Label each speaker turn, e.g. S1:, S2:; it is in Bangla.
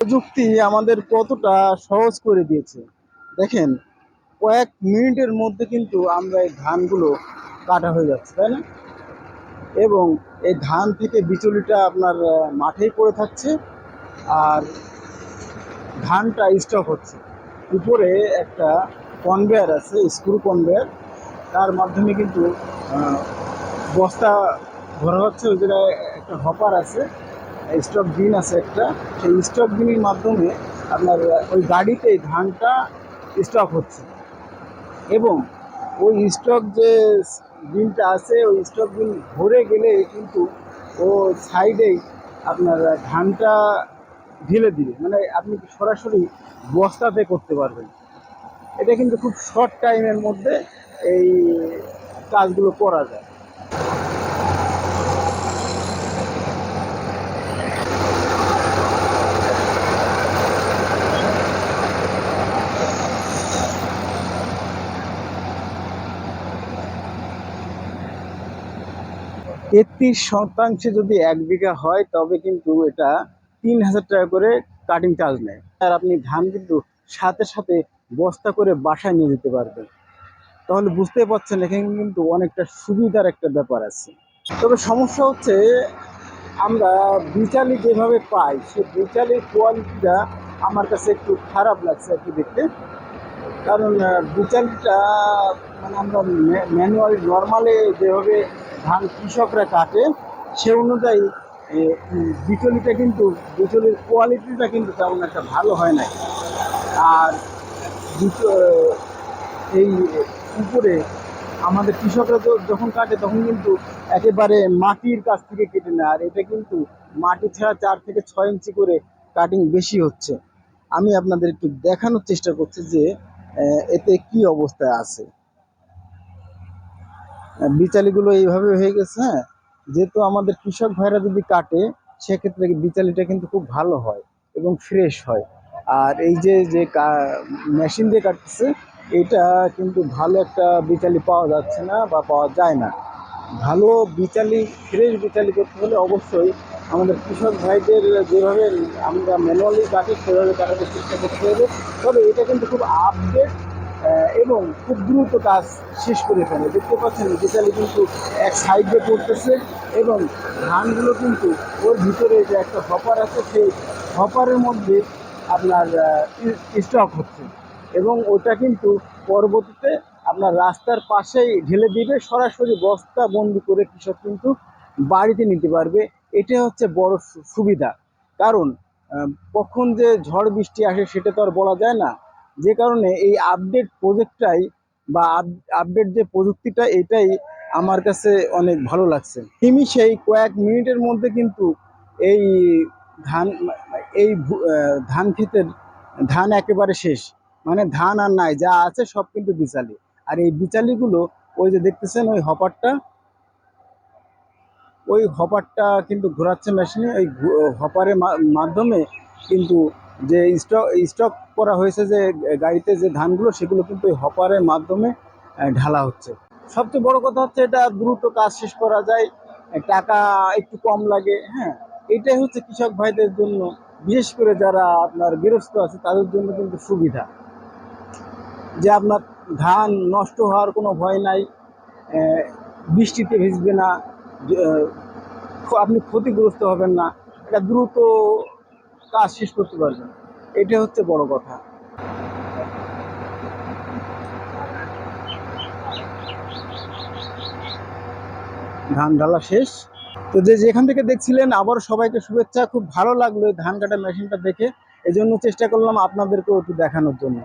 S1: প্রযুক্তি আমাদের কতটা সহজ করে দিয়েছে। দেখেন, কয়েক মিনিটের মধ্যে কিন্তু আমরা এই ধানগুলো কাটা হয়ে যাচ্ছে, তাই না? এবং এই ধান থেকে বিচুলিটা আপনার মাঠেই পড়ে থাকছে আর ধানটা স্টক হচ্ছে। উপরে একটা কনভেয়ার আছে স্ক্রু কনভেয়ার তার মাধ্যমে কিন্তু বস্তা ভরা হচ্ছে, ওই জায়গায় একটা হপার আছে। স্টক বিন আছে একটা, সেই স্টক বিনের মাধ্যমে আপনার ওই গাড়িতে ধানটা স্টক হচ্ছে। এবং ওই স্টক যে বিনটা আছে, ওই স্টক বিন ভরে গেলে কিন্তু ও সাইডেই আপনার ধানটা ঢেলে দিবে। মানে আপনি সরাসরি বস্তাতে করতে পারবেন। এটা কিন্তু খুব শর্ট টাইমের মধ্যে এই কাজগুলো করা যায়। তেত্রিশ শতাংশে যদি এক বিঘা হয়, তবে কিন্তু এটা তিন হাজার টাকা করে কাটিং চার্জ নেয়। আর আপনি ধান কিন্তু সাথে সাথে বস্তা করে বাসায় নিয়ে যেতে পারবেন। তাহলে বুঝতে পারছেন, এখানে কিন্তু অনেকটা সুবিধার একটা ব্যাপার আছে। তবে সমস্যা হচ্ছে, আমরা বিচালি যেভাবে পাই সে বিচালির কোয়ালিটিটা আমার কাছে একটু খারাপ লাগছে আর কি দেখতে। কারণ বিচালিটা মানে আমরা ম্যানুয়ালি নর্মালি যেভাবে ধান কৃষকরা কাটে, সে অনুযায়ী বিচলিটা কিন্তু, বিচলির কোয়ালিটিটা কিন্তু তেমন একটা ভালো হয় না আর এই উপরে আমাদের কৃষকরা তো যখন কাটে, তখন কিন্তু একেবারে মাটির কাছ থেকে কেটে নেয়, আর এটা কিন্তু মাটি ছাড়া চার থেকে ছয় ইঞ্চি করে কাটিং বেশি হচ্ছে। আমি আপনাদের একটু দেখানোর চেষ্টা করছি যে এতে কি অবস্থায় আছে। বিচালিগুলো এইভাবে হয়ে গেছে হ্যাঁ? যেহেতু আমাদের কৃষক ভাইরা যদি কাটে, সেক্ষেত্রে বিচালিটা কিন্তু খুব ভালো হয় এবং ফ্রেশ হয়। আর এই যে যে মেশিন দিয়ে কাটতেছে, এটা কিন্তু ভালো একটা বিচালি পাওয়া যাচ্ছে না বা পাওয়া যায় না। ভালো বিচালি ফ্রেশ বিচালি করতে হলে অবশ্যই আমাদের কৃষক ভাইদের যেভাবে আমরা ম্যানুয়ালি কাটি, সেভাবে কাটাতে চেষ্টা করতে হবে। তবে এটা কিন্তু খুব আপডেট এবং খুব দ্রুত কাজ শেষ করে ফেলে। দেখতে পাচ্ছেন বিচালি কিন্তু এক সাইডে পড়তেছে এবং ধানগুলো কিন্তু ওর ভিতরে যে একটা হপার আছে, সেই হপারের মধ্যে আপনার স্টক হচ্ছে। এবং ওটা কিন্তু পরবর্তীতে আপনার রাস্তার পাশেই ঢেলে দিবে, সরাসরি বস্তা বন্দি করে কৃষক কিন্তু বাড়িতে নিতে পারবে। এটা হচ্ছে বড় সুবিধা। কারণ কখন যে ঝড় বৃষ্টি আসে সেটা তো আর বলা যায় না। যে কারণে এই আপডেট প্রজেক্টটাই বা আপডেট যে প্রযুক্তিটা, এটাই আমার কাছে অনেক ভালো লাগছে। তিমি সেই কয়েক মিনিটের মধ্যে কিন্তু এই ধান এই ধান ক্ষেতের ধান একেবারে শেষ। মানে ধান আর নাই, যা আছে সব কিন্তু বিচালি। আর এই বিচালিগুলো, ওই যে দেখতেছেন ওই হপারটা ওই হপারটা কিন্তু ঘোরাচ্ছে মেশিনে ওই হপারের মাধ্যমে কিন্তু যে স্টক স্টক করা হয়েছে যে, গাড়িতে যে ধানগুলো, সেগুলো কিন্তু ওই হপারের মাধ্যমে ঢালা হচ্ছে। সবচেয়ে বড় কথা হচ্ছে এটা দ্রুত কাজ শেষ করা যায়, টাকা একটু কম লাগে হ্যাঁ? এটাই হচ্ছে কৃষক ভাইদের জন্য, বিশেষ করে যারা আপনার গৃহস্থ আছে, তাদের জন্য কিন্তু সুবিধা। যে আপনার ধান নষ্ট হওয়ার কোনো ভয় নাই বৃষ্টিতে ভিজবে না আপনি ক্ষতিগ্রস্ত হবেন না। এটা দ্রুত কাজ শেষ করতে পারবেন। এটা হচ্ছে বড় কথা। ধান ঢালা শেষ। তো যে যেখান থেকে দেখছিলেন, আবার সবাইকে শুভেচ্ছা। খুব ভালো লাগল ধান কাটা মেশিনটা দেখে। এই জন্য চেষ্টা করলাম আপনাদেরকেও একটু দেখানোর জন্য।